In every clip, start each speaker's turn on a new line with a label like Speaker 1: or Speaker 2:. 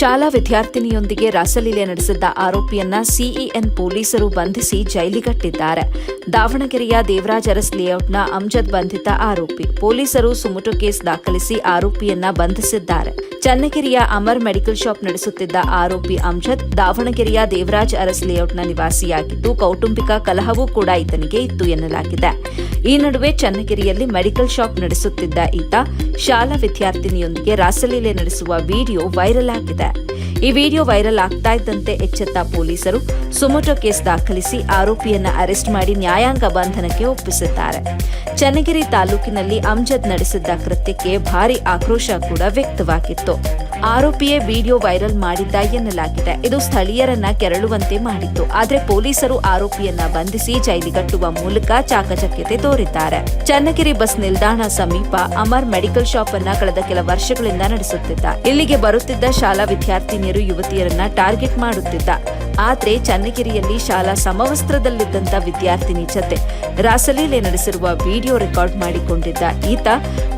Speaker 1: ಶಾಲಾ ವಿದ್ಯಾರ್ಥಿನಿಯೊಂದಿಗೆ ರಾಸಲೀಲೆ ನಡೆಸಿದ್ದ ಆರೋಪಿಯನ್ನ ಸಿಇಎನ್ ಪೊಲೀಸರು ಬಂಧಿಸಿ ಜೈಲಿಗಟ್ಟಿದ್ದಾರೆ. ದಾವಣಗೆರೆಯ ದೇವರಾಜ್ ಅರಸ್ ಲೇಔಟ್ನ ಅಮ್ಜದ್ ಬಂಧಿತ ಆರೋಪಿ. ಪೊಲೀಸರು ಸುಮುಟು ಕೇಸ್ ದಾಖಲಿಸಿ ಆರೋಪಿಯನ್ನ ಬಂಧಿಸಿದ್ದಾರೆ. ಚನ್ನಗಿರಿಯ ಅಮರ್ ಮೆಡಿಕಲ್ ಶಾಪ್ ನಡೆಸುತ್ತಿದ್ದ ಆರೋಪಿ ಅಮ್ಜದ್ ದಾವಣಗೆರೆಯ ದೇವರಾಜ್ ಅರಸ್ ಲೇಔಟ್ನ ನಿವಾಸಿಯಾಗಿದ್ದು, ಕೌಟುಂಬಿಕ ಕಲಹವೂ ಕೂಡ ಈತನಿಗೆ ಇತ್ತು ಎನ್ನಲಾಗಿದೆ. ಈ ನಡುವೆ ಚನ್ನಗಿರಿಯಲ್ಲಿ ಮೆಡಿಕಲ್ ಶಾಪ್ ನಡೆಸುತ್ತಿದ್ದ ಈತ ಶಾಲಾ ವಿದ್ಯಾರ್ಥಿನಿಯೊಂದಿಗೆ ರಾಸಲೀಲೆ ನಡೆಸುವ ವಿಡಿಯೋ ವೈರಲ್ ಆಗಿದೆ. ಈ ವಿಡಿಯೋ ವೈರಲ್ ಆಗ್ತಾ ಇದ್ದಂತೆ ಎಚ್ಚೆತ್ತ ಪೊಲೀಸರು ಸುಮೋಟೋ ಕೇಸ್ ದಾಖಲಿಸಿ ಆರೋಪಿಯನ್ನ ಅರೆಸ್ಟ್ ಮಾಡಿ ನ್ಯಾಯಾಂಗ ಬಂಧನಕ್ಕೆ ಒಪ್ಪಿಸಿದ್ದಾರೆ. ಚನ್ನಗಿರಿ ತಾಲೂಕಿನಲ್ಲಿ ಅಮ್ಜದ್ ನಡೆಸಿದ್ದ ಕೃತ್ಯಕ್ಕೆ ಭಾರಿ ಆಕ್ರೋಶ ಕೂಡ ವ್ಯಕ್ತವಾಗಿತ್ತು. ಆರೋಪಿಯೇ ವಿಡಿಯೋ ವೈರಲ್ ಮಾಡಿದ್ದ ಎನ್ನಲಾಗಿದೆ. ಇದು ಸ್ಥಳೀಯರನ್ನ ಕೆರಳುವಂತೆ ಮಾಡಿತ್ತು. ಆದರೆ ಪೊಲೀಸರು ಆರೋಪಿಯನ್ನ ಬಂಧಿಸಿ ಜೈಲಿಗಟ್ಟುವ ಮೂಲಕ ಚಾಕಚಕ್ಯತೆ ತೋರಿದ್ದಾರೆ. ಚನ್ನಗಿರಿ ಬಸ್ ನಿಲ್ದಾಣ ಸಮೀಪ ಅಮರ್ ಮೆಡಿಕಲ್ ಶಾಪ್ ಅನ್ನ ಕಳೆದ ಕೆಲ ವರ್ಷಗಳಿಂದ ನಡೆಸುತ್ತಿದ್ದ. ಇಲ್ಲಿಗೆ ಬರುತ್ತಿದ್ದ ಶಾಲಾ ವಿದ್ಯಾರ್ಥಿನಿಯರು ಯುವತಿಯರನ್ನ ಟಾರ್ಗೆಟ್ ಮಾಡುತ್ತಿದ್ದ. ಆದ್ರೆ ಚನ್ನಗಿರಿಯಲ್ಲಿ ಶಾಲಾ ಸಮವಸ್ತ್ರದಲ್ಲಿದ್ದಂತ ವಿದ್ಯಾರ್ಥಿನಿ ಜತೆ ರಾಸಲೀಲೆ ನಡೆಸಿರುವ ವಿಡಿಯೋ ರೆಕಾರ್ಡ್ ಮಾಡಿಕೊಂಡಿದ್ದ ಈತ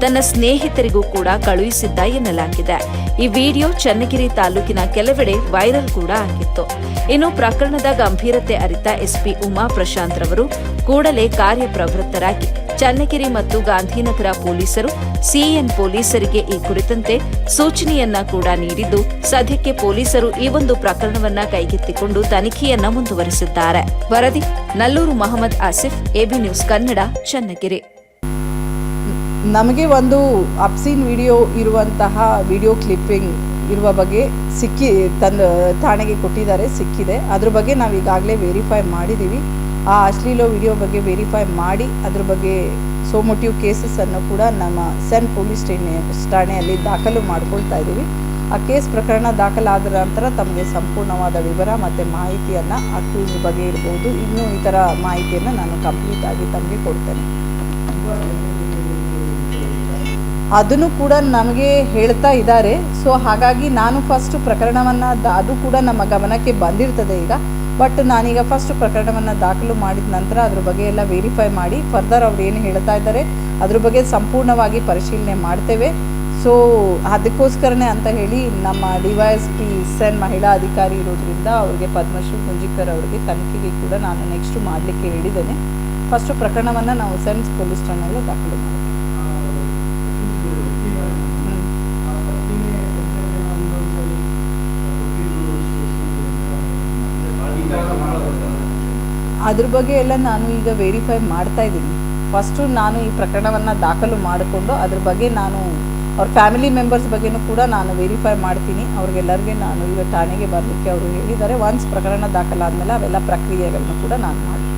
Speaker 1: ತನ್ನ ಸ್ನೇಹಿತರಿಗೂ ಕೂಡ ಕಳುಹಿಸಿದ್ದ ಎನ್ನಲಾಗಿದೆ. ಈ ವಿಡಿಯೋ ಚನ್ನಗಿರಿ ತಾಲೂಕಿನ ಕೆಲವೆಡೆ ವೈರಲ್ ಕೂಡ ಆಗಿತ್ತು. ಇನ್ನು ಪ್ರಕರಣದ ಗಂಭೀರತೆ ಅರಿತ ಎಸ್ಪಿ ಉಮಾ ಪ್ರಶಾಂತ್ ರವರು ಕೂಡಲೇ ಕಾರ್ಯಪ್ರವೃತ್ತರಾಗಿ ಚನ್ನಗಿರಿ ಮತ್ತು ಗಾಂಧಿನಗರ ಪೊಲೀಸರು, ಸಿಎನ್ ಪೊಲೀಸರಿಗೆ ಈ ಕುರಿತಂತೆ ಸೂಚನೆಯನ್ನ ಕೂಡ ನೀಡಿದ್ದು, ಸದ್ಯಕ್ಕೆ ಪೊಲೀಸರು ಈ ಒಂದು ಪ್ರಕರಣವನ್ನ ಕೈಗೆತ್ತಿಕೊಂಡು ತನಿಖೆಯನ್ನ ಮುಂದುವರಿಸಿದ್ದಾರೆ ವರದಿ, ನಲ್ಲೂರು ಮಹಮ್ಮದ್ ಆಸಿಫ್, ಎಬಿ ನ್ಯೂಸ್ ಕನ್ನಡ, ಚನ್ನಗಿರಿ.
Speaker 2: ನಮಗೆ ಒಂದು ಅಪ್ಸೀನ್ ವಿಡಿಯೋ ಇರುವಂತಹ ವಿಡಿಯೋ ಕ್ಲಿಪ್ಪಿಂಗ್ ಇರುವ ಬಗ್ಗೆ ಸಿಕ್ಕಿ ತಂದು, ಠಾಣೆಗೆ ಕೊಟ್ಟಿದ್ದಾರೆ, ಸಿಕ್ಕಿದೆ. ಅದ್ರ ಬಗ್ಗೆ ನಾವು ಈಗಾಗಲೇ ವೆರಿಫೈ ಮಾಡಿದ್ದೀವಿ ಆ ಅಶ್ಲೀಲ ವಿಡಿಯೋ ಬಗ್ಗೆ ವೆರಿಫೈ ಮಾಡಿ, ಅದ್ರ ಬಗ್ಗೆ ಸೋಮೋಟಿವ್ ಕೇಸಸನ್ನು ಕೂಡ ನಮ್ಮ ಸೆನ್ ಪೊಲೀಸ್ ಠಾಣೆ, ಠಾಣೆಯಲ್ಲಿ ದಾಖಲು ಮಾಡ್ಕೊಳ್ತಾ ಇದ್ದೀವಿ ಆ ಕೇಸ್ ಪ್ರಕರಣ ದಾಖಲಾದ ನಂತರ ತಮಗೆ ಸಂಪೂರ್ಣವಾದ ವಿವರ ಮತ್ತು ಮಾಹಿತಿಯನ್ನು ಅಕ್ಯೂಸ್ ಬಗ್ಗೆ ಇರ್ಬೋದು. ಇನ್ನೂ ಇತರ ಮಾಹಿತಿಯನ್ನು ನಾನು ಕಂಪ್ಲೀಟ್ ಆಗಿ ತಮಗೆ ಕೊಡ್ತೇನೆ. ಅದನ್ನು ಕೂಡ ನಮಗೆ ಹೇಳ್ತಾ ಇದ್ದಾರೆ. ಸೊ, ಹಾಗಾಗಿ ನಾನು ಫಸ್ಟ್ ಪ್ರಕರಣವನ್ನು ಅದು ಕೂಡ ನಮ್ಮ ಗಮನಕ್ಕೆ ಬಂದಿರ್ತದೆ ಈಗ. ಬಟ್ ನಾನೀಗ ಫಸ್ಟ್ ಪ್ರಕರಣವನ್ನು ದಾಖಲು ಮಾಡಿದ ನಂತರ ಅದ್ರ ಬಗ್ಗೆ ಎಲ್ಲ ವೆರಿಫೈ ಮಾಡಿ ಫರ್ದರ್ ಅವ್ರು ಏನು ಹೇಳ್ತಾ ಇದ್ದಾರೆ, ಅದ್ರ ಬಗ್ಗೆ ಸಂಪೂರ್ಣವಾಗಿ ಪರಿಶೀಲನೆ ಮಾಡ್ತೇವೆ. ಸೊ ಅದಕ್ಕೋಸ್ಕರನೇ ಅಂತ ಹೇಳಿ ನಮ್ಮ ಡಿವೈಎಸ್ ಪಿ ಸೆನ್ ಮಹಿಳಾ ಅಧಿಕಾರಿ ಇರೋದ್ರಿಂದ ಅವರಿಗೆ ಪದ್ಮಶ್ರೀ ಕುಂಜಿಕರ್ ಅವರಿಗೆ ತನಿಖೆಗೆ ಕೂಡ ನಾನು ನೆಕ್ಸ್ಟ್ ಮಾಡಲಿಕ್ಕೆ ಹೇಳಿದ್ದೇನೆ. ಫಸ್ಟು ಪ್ರಕರಣವನ್ನು ನಾವು ಸೆನ್ಸ್ ಪೊಲೀಸ್ ಠಾಣೆಯಲ್ಲೇ ದಾಖಲು ಅದ್ರ ಬಗ್ಗೆ ಎಲ್ಲ ನಾನು ಈಗ ವೆರಿಫೈ ಮಾಡ್ತಾ ಇದ್ದೀನಿ. ಫಸ್ಟು ನಾನು ಈ ಪ್ರಕರಣವನ್ನು ದಾಖಲು ಮಾಡಿಕೊಂಡು ಅದ್ರ ಬಗ್ಗೆ ನಾನು ಅವ್ರ ಫ್ಯಾಮಿಲಿ ಮೆಂಬರ್ಸ್ ಬಗ್ಗೆನೂ ಕೂಡ ನಾನು ವೆರಿಫೈ ಮಾಡ್ತೀನಿ. ಅವ್ರಿಗೆಲ್ಲರಿಗೆ ನಾನು ಈಗ ಠಾಣೆಗೆ ಬರಲಿಕ್ಕೆ ಅವರು ಹೇಳಿದ್ದಾರೆ. ಒನ್ಸ್ ಪ್ರಕರಣ ದಾಖಲಾದ ಮೇಲೆ ಅವೆಲ್ಲ ಪ್ರಕ್ರಿಯೆಗಳನ್ನು ಕೂಡ ನಾನು ಮಾಡ್ತೀನಿ.